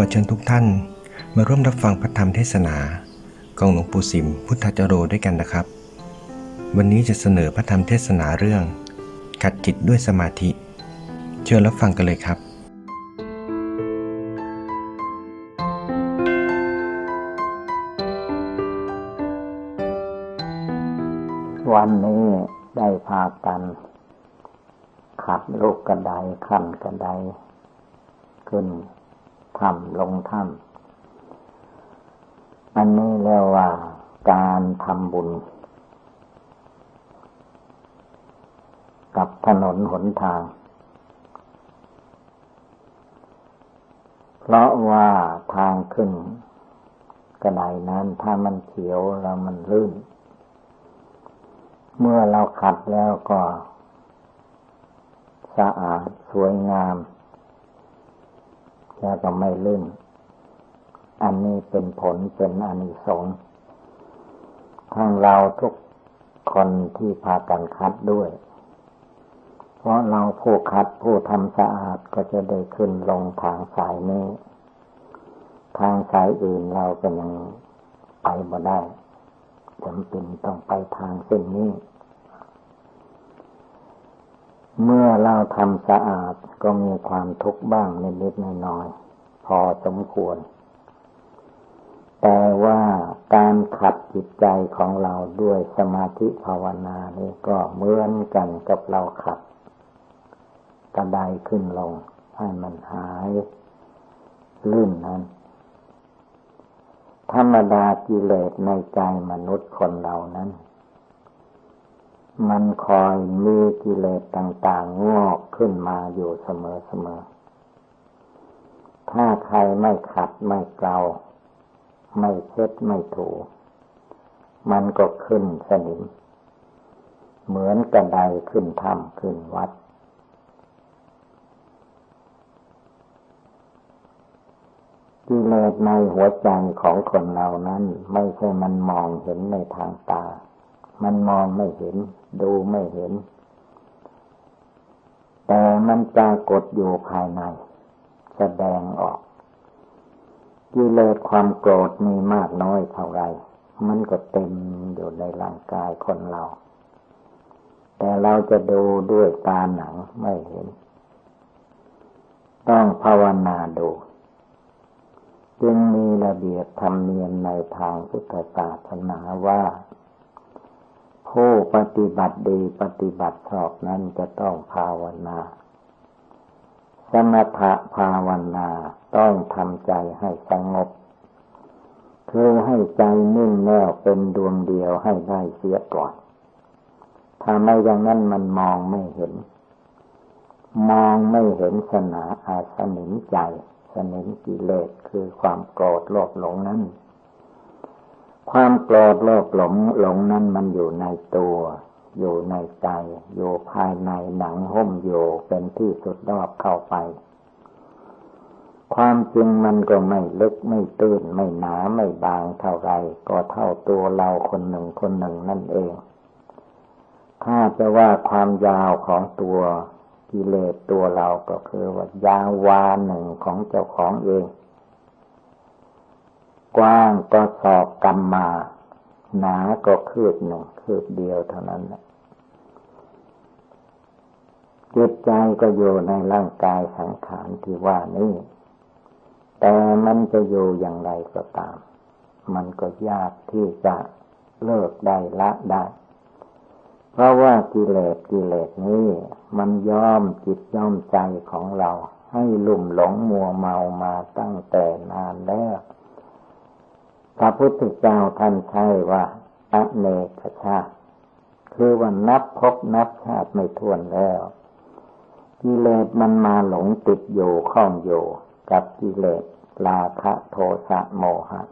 ขอเชิญทุกท่านมาร่วมรับฟังพระธรรมเทศนาของหลวงปู่สิมพุทธจโรด้วยกันนะครับ วันนี้จะเสนอพระธรรมเทศนาเรื่อง ขัดจิตด้วยสมาธิ เชิญรับฟังกันเลยครับ วันนี้ได้พากัน ขับลูกกระไดขั้นกระไดขึ้น ถ้ำลงถ้ำอันนี้เรียกว่าการทำบุญ กับถนนหนทาง เพราะว่าทางขึ้นกระไดนั้นถ้ามันเขียวแล้วมันลื่น เมื่อเราขัดแล้วก็ สะอาดสวยงาม แล้วก็ไม่ลื่น อันนี้เป็นผลเป็นอานิสงส์ทั้งเราทุกคนที่พากันคัดด้วย เพราะเราผู้คัดผู้ทำสะอาดก็จะได้ขึ้นลงทางสายนี้ ทางสายอื่นเราก็ยังไปบ่ได้จำเป็นต้องไปทางเส้นนี้ เมื่อเราทำสะอาดก็มีความทุกข์บ้างนิดๆน้อยๆพอสมควร แต่ว่าการขัดจิตใจของเราด้วยสมาธิภาวนานี่ก็เหมือนกันกับเราขัดกระไดขึ้นลงให้มันหายลื่นนั้น ธรรมดากิเลสในใจมนุษย์คนเรานั้น มันคอยมีกิเลสต่าง ๆ งอกขึ้นมาอยู่เสมอๆถ้าใครไม่ขัดไม่เกลาไม่เช็ดไม่ถู มันก็ขึ้นสนิม เหมือนกระไดขึ้นถ้ำขึ้นวัด กิเลสในหัวใจของคนเรานั้น ไม่ใช่มันมองเห็นในทางตา มันมองไม่เห็น ดูไม่เห็น แต่มันปรากฏอยู่ภายใน แสดงออกกิเลสความโกรธมีมากน้อยเท่าไร มันก็เต็มอยู่ในร่างกายคนเรา แต่เราจะดูด้วยตาหนังไม่เห็น ต้องภาวนาดูจึงมีระเบียบธรรมเนียมในทางพุทธศาสนาว่า ผู้ปฏิบัติดีปฏิบัติชอบนั้นจะต้องภาวนา สมถะภาวนาต้องทำใจให้สงบ คือให้ใจนิ่งแน่วเป็นดวงเดียวให้ได้เสียก่อน ถ้าไม่อย่างนั้นมันมองไม่เห็น มองไม่เห็นสนาอาสนิมใจ สนิมกิเลสคือความโกรธโลภหลงนั้น ความโกรธโลภหลงหลงนั้นมันอยู่ในตัว อยู่ในใจ อยู่ภายในหนังหุ้มอยู่เป็นที่สุดรอบเข้าไป ความจริงมันก็ไม่ลึกไม่ตื้นไม่หนาไม่บางเท่าไรก็เท่าตัวเราคนหนึ่งคนหนึ่งนั่นเอง ถ้าจะว่าความยาวของตัวกิเลสตัวเราก็คือว่ายาววาหนึ่งของเจ้าของเอง กว้างก็สอบกรรมมา หนาก็คืบหนึ่งคืบเดียวเท่านั้นแหละจิตใจก็อยู่ในร่างกายสังขารที่ว่านี้ แต่มันจะอยู่อย่างไรก็ตาม มันก็ยากที่จะเลิกได้ละได้ เพราะว่ากิเลสกิเลสนี้ มันย้อมจิตย้อมใจของเรา ให้ลุ่มหลงมัวเมามาตั้งแต่นานแล้ว พระพุทธเจ้าท่านใช้ว่าอเนกชาติ คือว่านับพบนับชาติไม่ท้วนแล้วกิเลสมันมาหลงติดอยู่ข้องอยู่กับกิเลสราคะโทสะโมหะ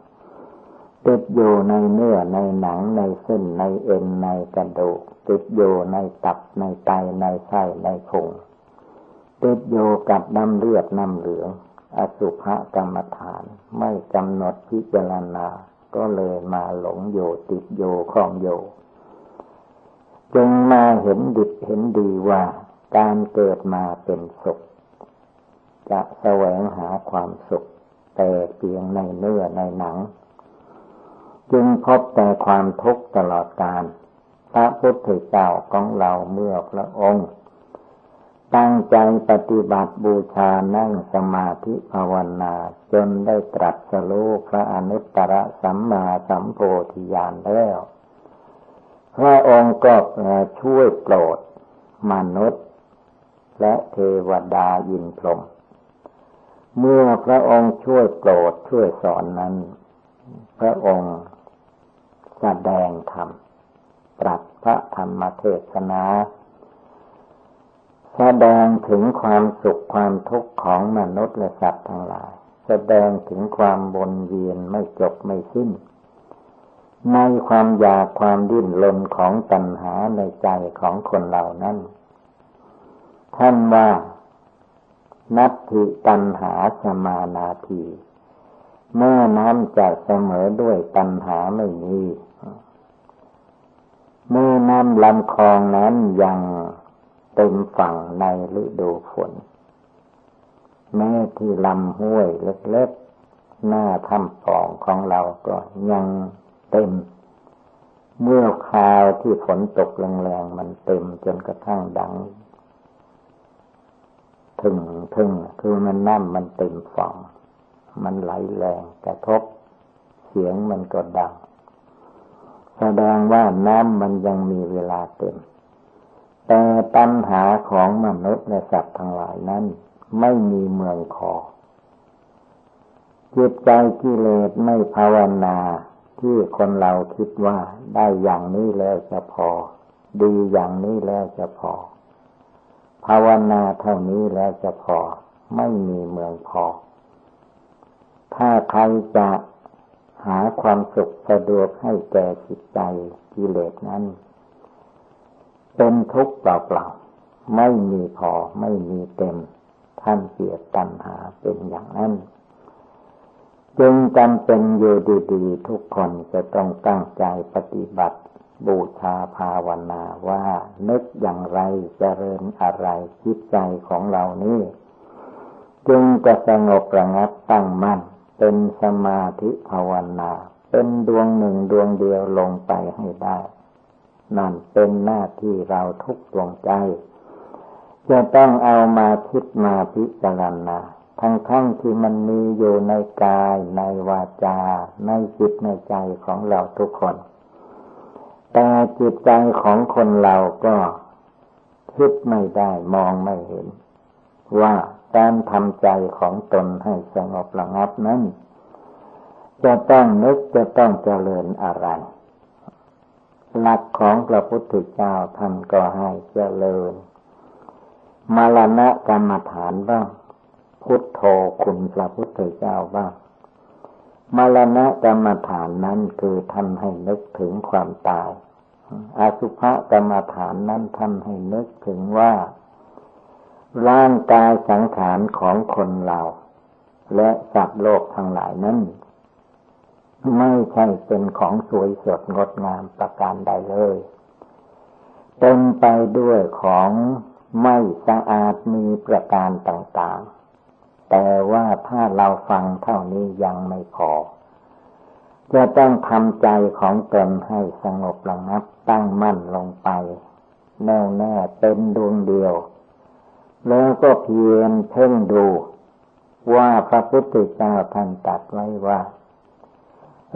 ติดอยู่ในเนื้อในหนังในเส้นในเอ็นในกระดูกติดอยู่ในตับในไตในไส้ในพุงติดอยู่กับน้ำเลือดน้ำเหลือง อสุภกรรมฐานไม่กำหนดพิจารณา ก็เลยมาหลงอยู่ติดอยู่คลองอยู่จึงมาเห็นดิบเห็นดีว่าการเกิดมาเป็นสุข จะแสวงหาความสุข แต่เพียงในเนื้อในหนัง จึงพบแต่ความทุกข์ตลอดกาลพระพุทธเจ้าของเราเมื่อพระองค์ ตั้งใจปฏิบัติบูชานั่งสมาธิภาวนา จนได้ตรัสรู้พระอนุตตรสัมมาสัมโพธิญาณแล้ว พระองค์ก็ช่วยโปรดมนุษย์ และเทวดาอินพรหมเมื่อพระองค์ช่วยโปรดช่วยสอนนั้น พระองค์แสดงธรรมตรัสพระธรรมเทศนา แสดงถึงความสุขความทุกข์ของมนุษย์และสัตว์ทั้งหลาย แสดงถึงความวนเวียนไม่จบไม่สิ้น ในความอยากความดิ้นรนของตัณหาในใจของคนเหล่านั้น ท่านว่า นัตถิตัณหาสมานาทีเมื่อน้ำจะเสมอด้วยตัณหาไม่มีเมื่อน้ำลำคลองนั้นยัง เต็มฝั่งในฤดูฝน แม้ที่ลำห้วยเล็กๆ หน้าถ้ำปองของเราก็ยังเต็ม เมื่อคราวที่ฝนตกแรงๆ มันเต็มจนกระทั่งดัง ถึงถึงคือมันน้ำมันเต็มฝั่ง มันไหลแรงกระทบ เสียงมันก็ดัง แสดงว่าน้ำมันยังมีเวลาเต็ม แต่ปัญหาของมนุษย์และสัตว์ทั้งหลายนั้น ไม่มีเมืองคอจิตใจกิเลสไม่ภาวนาที่คนเราคิดว่าได้อย่างนี้แล้วจะพอ ดีอย่างนี้แล้วจะพอ ภาวนาเท่านี้แล้วจะพอ ไม่มีเมืองพอ ถ้าใครจะหาความสุขสะดวกให้แก่จิตใจกิเลสนั้น เป็นทุกข์เปล่าๆไม่มีพอไม่มีเต็ม ท่านเกียรตัณหาเป็นอย่างนั้น จึงจำเป็นอยู่ดีๆทุกคนจะต้องตั้งใจปฏิบัติ บูชาภาวนาว่า นึกอย่างไรเจริญอะไรจิตใจของเรานี้จึงจะสงบระงับตั้งมั่น เป็นสมาธิภาวนา เป็นดวงหนึ่งดวงเดียวลงไปให้ได้ นั่นเป็นหน้าที่เราทุกดวงใจ จะต้องเอามาคิดมาพิจารณาทั้งทั้งที่มันมีอยู่ในกายในวาจา ในจิตในใจของเราทุกคน แต่จิตใจของคนเราก็คิดไม่ได้มองไม่เห็น ว่าการทำใจของตนให้สงบระงับนั้น จะต้องนึกจะต้องเจริญอะไร หลักของพระพุทธเจ้าท่านก็ให้เจริญมรณะกรรมฐานบ้างพุทโธคุณพระพุทธเจ้าบ้างมรณะกรรมฐานนั้นคือท่านให้นึกถึงความตายอาสุภกรรมฐานนั้นท่านให้นึกถึงว่า ร่างกายสังขารของคนเรา และสัตว์โลกทั้งหลายนั้น ไม่ใช่เป็นของสวยสดงดงามประการใดเลยเต็มไปด้วยของไม่สะอาดมีประการต่างๆ แต่ว่าถ้าเราฟังเท่านี้ยังไม่พอ จะต้องทำใจของตนให้สงบระงับตั้งมั่นลงไป แน่วแน่เป็นดวงเดียว แล้วก็เพียรเพ่งดู ว่าพระพุทธเจ้าท่านตรัสไว้ว่า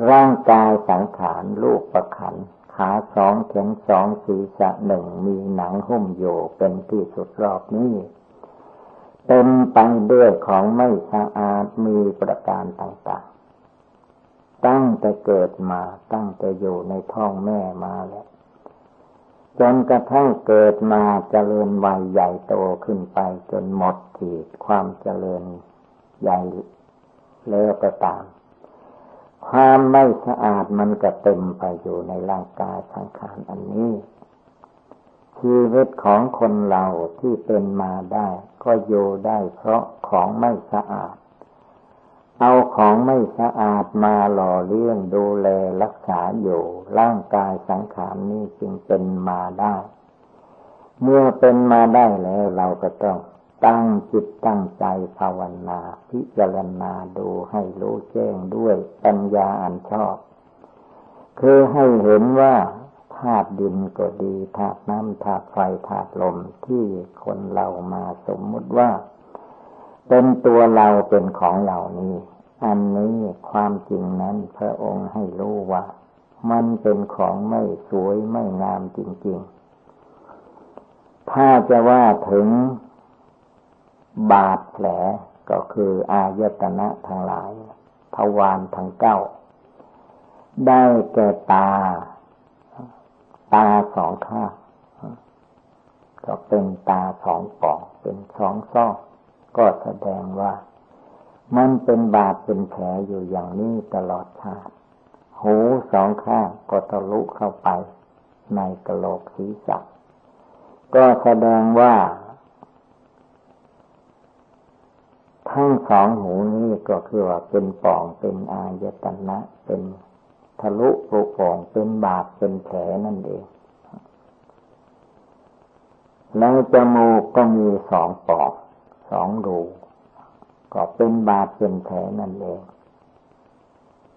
ร่างกายสังขารลูกประขัน ขาสองแขนสองศีรษะหนึ่งมีหนังหุ้มอยู่เป็นที่สุดรอบนี้เต็มไปด้วยของไม่สะอาดมีประการต่างๆ ตั้งแต่เกิดมาตั้งแต่อยู่ในท้องแม่มาแล้วจนกระทั่งเกิดมาเจริญวัยใหญ่โตขึ้นไปจนหมดขีดความเจริญใหญ่แล้วก็ตาม ความไม่สะอาดมันก็เต็มไปอยู่ในร่างกายสังขารอันนี้ชีวิตของคนเราที่เป็นมาได้ ก็อยู่ได้เพราะของไม่สะอาด เอาของไม่สะอาดมาหล่อเลี้ยงดูแลรักษาอยู่ร่างกายสังขารนี้จึงเป็นมาได้ เมื่อเป็นมาได้แล้วเราก็ต้อง ตั้งจิตตั้งใจภาวนาพิจารณาดูให้รู้แจ้งด้วยปัญญาอันชอบ คือให้เห็นว่าธาตุดินก็ดีธาตุน้ำธาตุไฟธาตุลมที่คนเรามาสมมุติว่า เป็นตัวเราเป็นของเหล่านี้ อันนี้ความจริงนั้นพระองค์ให้รู้ว่า มันเป็นของไม่สวยไม่งามจริง ๆ ถ้าจะว่าถึง บาดแผลก็คืออายตนะทั้งหลายทวารทั้งเก้า ได้แก่ตา ตาสองข้างก็เป็นตาสองปองเป็นสองซ่องก็แสดงว่า มันเป็นบาดเป็นแผลอยู่อย่างนี้ตลอดชาติ หูสองข้างก็ทะลุเข้าไปในกระโหลกศีรษะก็แสดงว่า ทั้งสองหูนี้ก็คือว่าเป็นป่องเป็นอายตนะ เป็นทะลุปลุกป่องเป็นบาดเป็นแผลนั่นเองแล้วจมูกก็มีสองปองสองรูก็เป็นบาดเป็นแผลนั่นเอง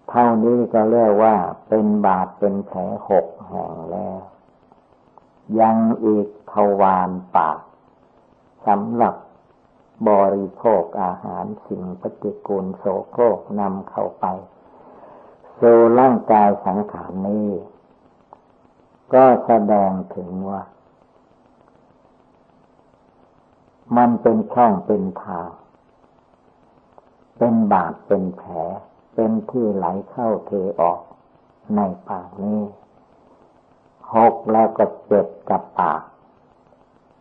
เท่านี้ก็เรียกว่าเป็นบาดเป็นแผลหกแห่งแล้ว ยังอีกทวารปากสำหรับ บริโภคอาหารสิ่งปฏิกูลโสโครกนำเข้าไปสู่ร่างกายสังขารนี้ ก็แสดงถึงว่า มันเป็นช่องเป็นทาง เป็นบาดเป็นแผล เป็นที่ไหลเข้าเทออกในปากนี้หกแล้วก็เจ็บกับปาก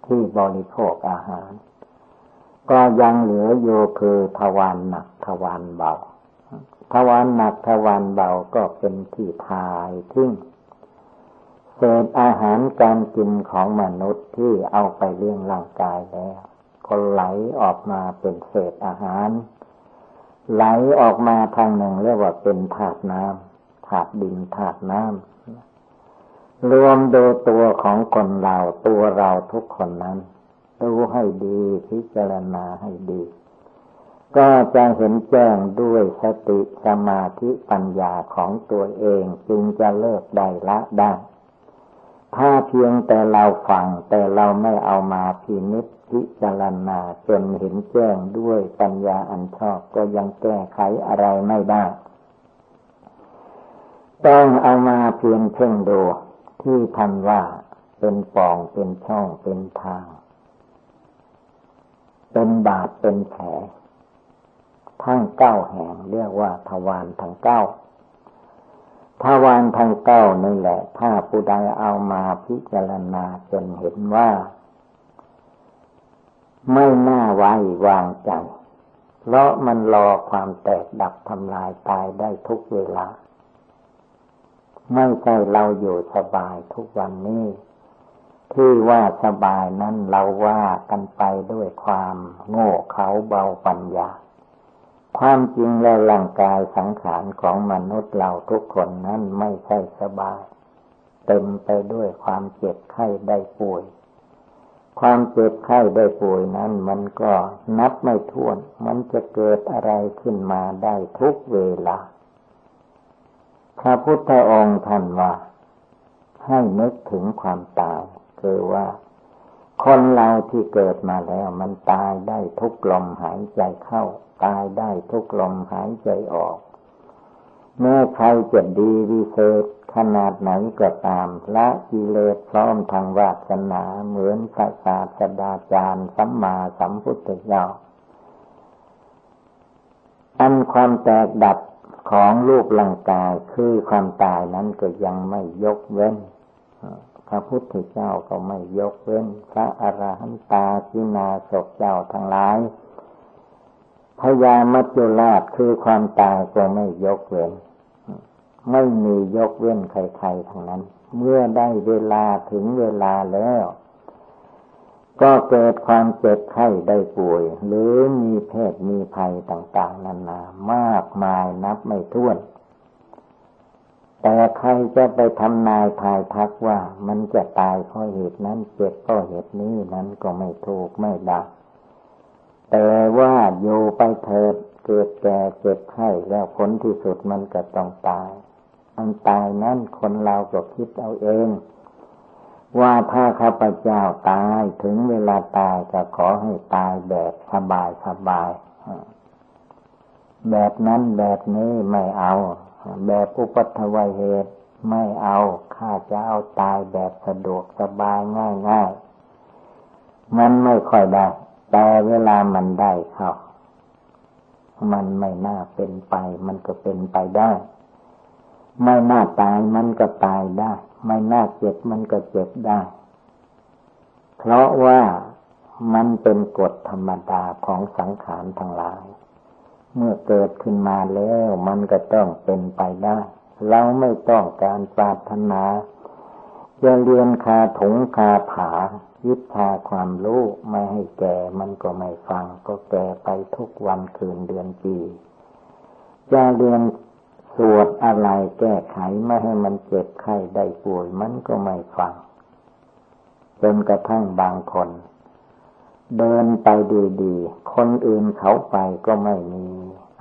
ที่บริโภคอาหาร ก็ยังเหลืออยู่คือทวารหนักทวารเบาทวารหนักทวารเบาก็เป็นที่ทายทิ้งเศษอาหารการกินของมนุษย์ที่เอาไปเลี้ยงร่างกายแล้วก็ไหลออกมาเป็นเศษอาหาร ไหลออกมาทางหนึ่งเรียกว่าเป็นถาดน้ำถาดดินถาดน้ำรวมโดยตัวของคนเราตัวเราทุกคนนั้น ดูให้ดีพิจารณาให้ดี ก็จะเห็นแจ้งด้วยสติสมาธิปัญญาของตัวเองจึงจะเลิกได้ละได้ ถ้าเพียงแต่เราฟังแต่เราไม่เอามาพินิจพิจารณาจนเห็นแจ้งด้วยปัญญาอันชอบก็ยังแก้ไขอะไรไม่ได้ ต้องเอามาเพียงเพ่งดูที่ทันว่าเป็นปองเป็นช่องเป็นทาง เป็นบาดเป็นแผลทั้งเก้าแห่งเรียกว่าทวารทั้งเก้าทวารทั้งเก้านี่แหละ ถ้าผู้ใดเอามาพิจารณาจนเห็นว่า ไม่น่าไว้วางใจ เพราะมันรอความแตกดับทำลายตายได้ทุกเวลา ไม่ใช่เราอยู่สบายทุกวันนี้ ที่ว่าสบายนั้นเราว่ากันไปด้วยความโง่เขาเบาปัญญา ความจริงแล้วร่างกายสังขารของมนุษย์เราทุกคนนั้นไม่ใช่สบาย เต็มไปด้วยความเจ็บไข้ได้ป่วย ความเจ็บไข้ได้ป่วยนั้นมันก็นับไม่ถ้วน มันจะเกิดอะไรขึ้นมาได้ทุกเวลา พระพุทธองค์ท่านว่าให้นึกถึงความตาย คือว่า คนเราที่เกิดมาแล้วมันตายได้ทุกลมหายใจเข้า ตายได้ทุกลมหายใจออกแม้ใครจะดีวิเศษขนาดไหนก็ตาม ละกิเลสพร้อมทางวาสนาเหมือนพระศาสดาจารย์สัมมาสัมพุทธเจ้าอันความแตกดับของรูปร่างกายคือความตายนั้นก็ยังไม่ยกเว้น พระพุทธเจ้าก็ไม่ยกเว้น พระอรหันตาสินาศกเจ้าทั้งหลายพญามัจจุราชคือความตายก็ไม่ยกเว้น ไม่มียกเว้นใครๆทั้งนั้น เมื่อได้เวลาถึงเวลาแล้ว ก็เกิดความเจ็บไข้ได้ป่วย หรือมีเพศมีภัยต่าง ๆ นานามากมายนับไม่ถ้วน แต่ใครจะไปทำนายทายทักว่า มันจะตายเพราะเหตุนั้นเจ็บเพราะเหตุนี้นั้นก็ไม่ถูกไม่ได้แต่ว่าอยู่ไปเถิดเกิดแก่เจ็บไข้แล้วผลที่สุดมันก็ต้องตายมันตายนั้นคนเราก็คิดเอาเอง ว่าถ้าข้าพเจ้าตายถึงเวลาตายก็ขอให้ตายแบบสบายสบายแบบนั้นแบบนี้ไม่เอา แบบอุปัตวัยเหตุไม่เอาข้าจะเอาตายแบบสะดวกสบายง่ายง่ายมันไม่ค่อยได้ แต่เวลามันได้เข้ามันไม่น่าเป็นไป มันก็เป็นไปได้ ไม่น่าตายมันก็ตายได้ ไม่น่าเจ็บมันก็เจ็บได้ เพราะว่ามันเป็นกฎธรรมดาของสังขารทั้งหลาย เมื่อเกิดขึ้นมาแล้วมันก็ต้องเป็นไปได้ เราไม่ต้องการปรารถนาจะเรียนคาถงคาถาวิชาความรู้ไม่ให้แก่มันก็ไม่ฟัง ก็แก่ไปทุกวันคืนเดือนปีจะเรียนสวดอะไรแก้ไขไม่ให้มันเจ็บไข้ได้ป่วยมันก็ไม่ฟังจนกระทั่งบางคน เดินไปดีๆ คนอื่นเขาไปก็ไม่มี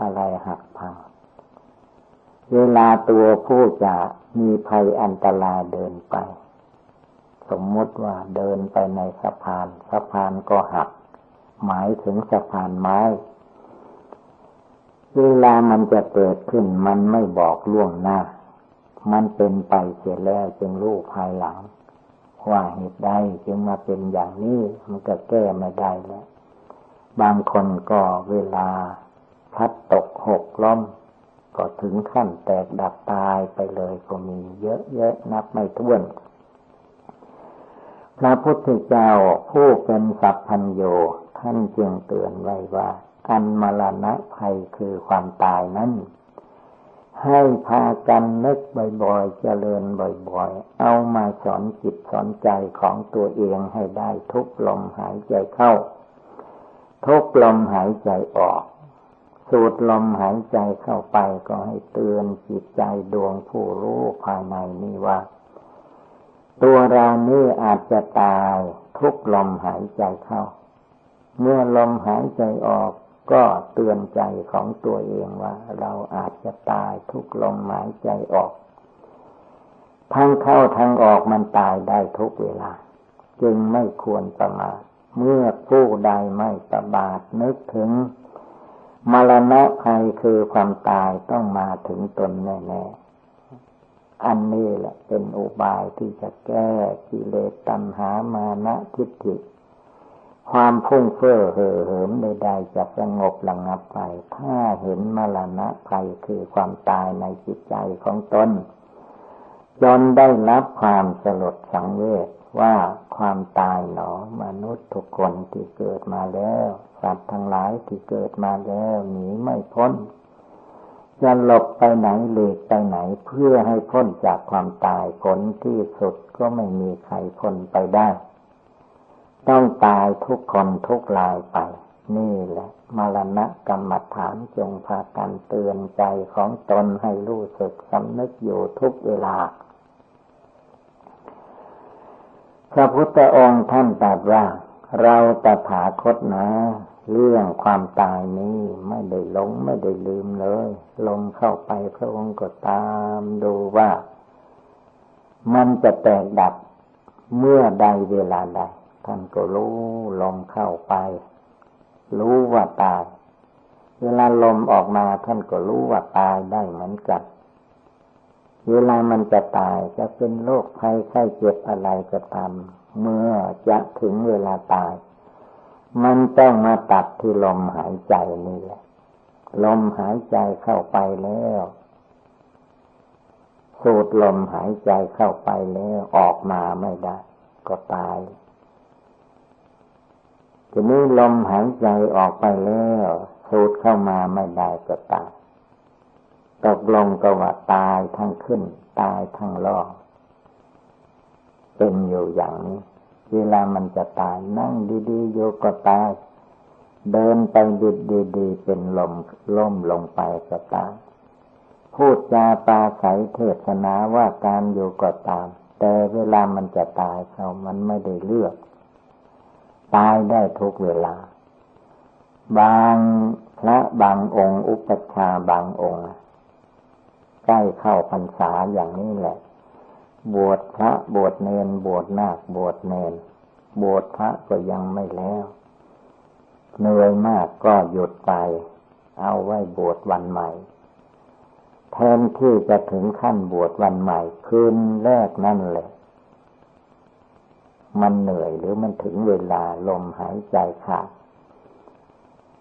อะไรหักพัง เวลาตัวผู้จะมีภัยอันตรายเดินไป สมมติว่าเดินไปในสะพาน สะพานก็หัก หมายถึงสะพานไม้ เวลามันจะเกิดขึ้นมันไม่บอกล่วงหน้า มันเป็นไปเสียแล้วจึงรู้ภายหลัง ว่าเหตุใดจึงมาเป็นอย่างนี้มันก็แก้ไม่ได้แล้วบางคนก็เวลาพัดตกหกล้มก็ถึงขั้นแตกดับตายไปเลยก็มีเยอะแยะนับไม่ถ้วน พระพุทธเจ้าผู้เป็นสัพพัญโยท่านจึงเตือนไว้ว่า อันมรณะภัยคือความตายนั้น ให้พากันนึกบ่อยๆ เจริญบ่อยๆ เอามาสอนจิตสอนใจของตัวเองให้ได้ทุกลมหายใจเข้า ทุกลมหายใจออก สูดลมหายใจเข้าไปก็ให้เตือนจิตใจดวงผู้รู้ภายในนี้ว่า ตัวเรานี่อาจจะตายทุกลมหายใจเข้า เมื่อลมหายใจออก ก็เตือนใจของตัวเองว่า เราอาจจะตายทุกลมหายใจออก ทั้งเข้าทั้งออกมันตายได้ทุกเวลา จึงไม่ควรประมาทเมื่อผู้ใดไม่ประบาทนึกถึง มรณะภัยคือความตายต้องมาถึงตนแน่ๆ อันนี้แหละเป็นอุบายที่จะแก้กิเลสตัณหามานะทิฏฐิ ความพุ่งเฟ้อเห่อเหิมใดๆจะสงบระงับไป ถ้าเห็นมรณะภัยคือความตายในจิตใจของตนจนได้รับความสลดสังเวชว่าความตายหนอมนุษย์ทุกคนที่เกิดมาแล้วสัตว์ทั้งหลายที่เกิดมาแล้วหนีไม่พ้นจะหลบไปไหนหลีกไปไหนเพื่อให้พ้นจากความตายผลที่สุดก็ไม่มีใครพ้นไปได้ ต้องตายทุกคนทุกลายไป นี่แหละ มรณะกรรมฐานจงพากันเตือนใจของตนให้รู้สึกสำนึกอยู่ทุกเวลา พระพุทธองค์ท่านตรัสว่า เราตถาคตนะ เรื่องความตายนี้ไม่ได้หลงไม่ได้ลืมเลย ลงเข้าไปพระองค์ก็ตามดูว่า มันจะแตกดับเมื่อใดเวลาใด ท่านก็รู้ลมเข้าไป รู้ว่าตาย เวลาลมออกมาท่านก็รู้ว่าตายได้เหมือนกัน เวลามันจะตายจะเป็นโรคภัยไข้เจ็บอะไรก็ตามเมื่อจะถึงเวลาตาย มันต้องมาตัดที่ลมหายใจนี่แหละ ลมหายใจเข้าไปแล้วสูดลมหายใจเข้าไปแล้วออกมาไม่ได้ ก็ตาย ทีนี้ลมหายใจออกไปแล้วสูดเข้ามาไม่ได้ก็ตายตกลงก็ว่าตายทั้งขึ้น ตายทั้งล่องเป็นอยู่อย่างนี้ เวลามันจะตายนั่งดีๆโยก็ตาย เดินไปดีๆเป็นลมล้มลงไปก็ตายพูดจาปาใสเทศนาว่าการอยู่ก็ตาม แต่เวลามันจะตายเขามันไม่ได้เลือก ตายได้ทุกเวลา บางพระบางองค์ อุปัชฌาบางองค์ใกล้เข้าพรรษาอย่างนี้แหละ บวชพระบวชเนน บวชนาคบวชเนน บวชพระก็ยังไม่แล้วเหนื่อยมากก็หยุดไป เอาไว้บวชวันใหม่ แทนที่จะถึงขั้นบวชวันใหม่ คืนแรกนั่นแหละ มันเหนื่อยหรือมันถึงเวลาลมหายใจขาด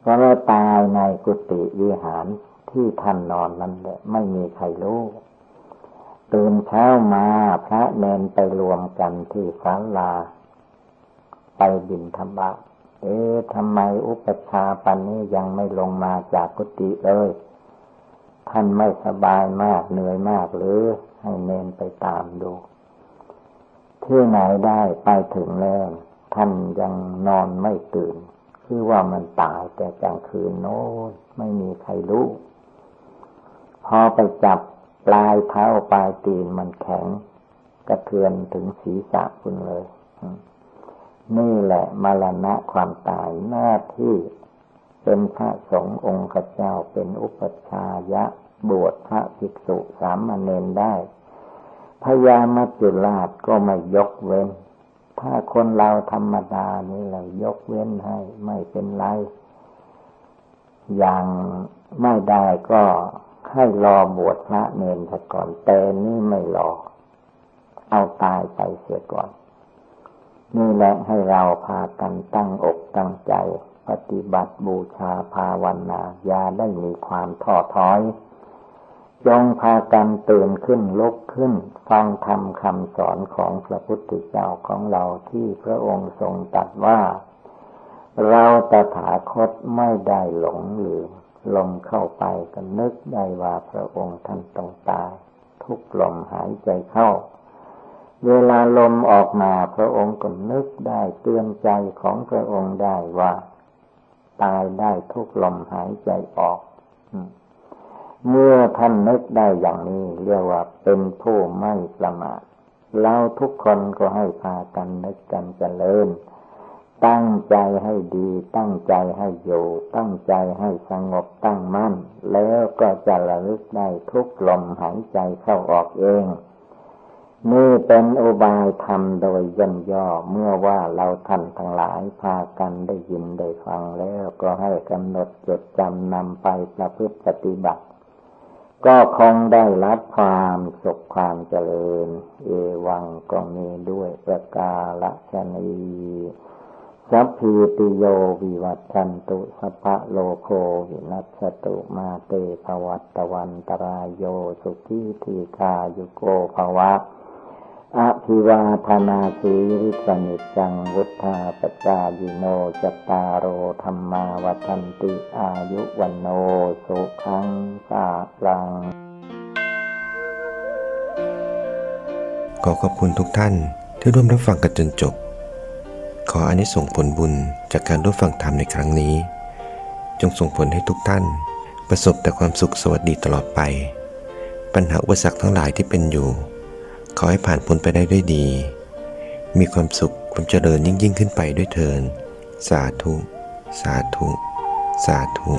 ก็เลยตายในกุฏิวิหารที่ท่านนอนนั่นแหละไม่มีใครรู้ตื่นเช้ามาพระเนนไปรวมกันที่ศาลา ไปบินธรรมะเอ๊ะทำไมอุปชาปันนี้ยังไม่ลงมาจากกุฏิเลย ท่านไม่สบายมากเหนื่อยมากหรือให้เนนไปตามดู ที่ไหนได้ไปถึงแล้วท่านยังนอนไม่ตื่น คือว่ามันตายแต่กลางคืนโน้นไม่มีใครรู้ พอไปจับปลายเท้าปลายตีนมันแข็ง กระเทือนถึงศีรษะคุณเลย นี่แหละมรณะความตายหน้าที่เป็นพระสงฆ์องค์เจ้าเป็นอุปชฌายะ บวชพระภิกษุสามเณรได้ พญามัจจุราชก็ไม่ยกเว้น ถ้าคนเราธรรมดานี่เรายกเว้นให้ไม่เป็นไร อย่างไม่ได้ก็ให้รอบวชพระเนนซะก่อนแต่นี่ไม่รอ เอาตายไปเสียก่อน นี่แหละให้เราพากันตั้งอกตั้งใจ ปฏิบัติบูชาภาวนาอย่าได้มีความท้อถอย จงพากันตื่นขึ้นลุกขึ้น ฟังธรรมคำสอนของพระพุทธเจ้าของเราที่พระองค์ทรงตรัสว่า เราตถาคตไม่ได้หลงลืมลมเข้าไปก็นึกได้ว่าพระองค์ท่านต้องตาย ทุกลมหายใจเข้า เวลาลมออกมาพระองค์ก็นึกได้เตือนใจของพระองค์ได้ว่า ตายได้ทุกลมหายใจออกอื เมื่อท่านนึกได้อย่างนี้เรียกว่าเป็นผู้ไม่ประมาทเราทุกคนก็ให้พากันนึกกันเจริญ ตั้งใจให้ดี ตั้งใจให้อยู่ ตั้งใจให้สงบตั้งมั่น แล้วก็จะระลึกได้ทุกลมหายใจเข้าออกเอง นี่เป็นอุบายธรรมโดยย่นย่อเมื่อว่าเราท่านทั้งหลายพากันได้ยินได้ฟังแล้วก็ให้กำหนดจดจำนำไปประพฤติปฏิบัติ ก็คงได้รับความสุขความเจริญ เอวังก็มีด้วยประกาศชนีสัพพิติโยวิวัตชันตุสัพพะโลโควินัสตุมาเตภวัตตวันตรายโยสุขีทีคายุโกภวะ อภิวาธนาสีริสนิจังวุธาปจายิโนจตารโอธรรมาวันติอายุวันโนสุขังสาลัง ขอขอบคุณทุกท่านที่ร่วมรับฟังกันจนจบ ขออนิสงส์ผลบุญจากการร่วมฟังธรรมในครั้งนี้ จงส่งผลให้ทุกท่าน ประสบแต่ความสุขสวัสดีตลอดไป ปัญหาอุปสรรคทั้งหลายที่เป็นอยู่ ขอให้ผ่านพ้นไปได้ด้วยดี มีความสุขความเจริญยิ่งยิ่งขึ้นไปด้วยเถิน สาธุ สาธุ สาธุ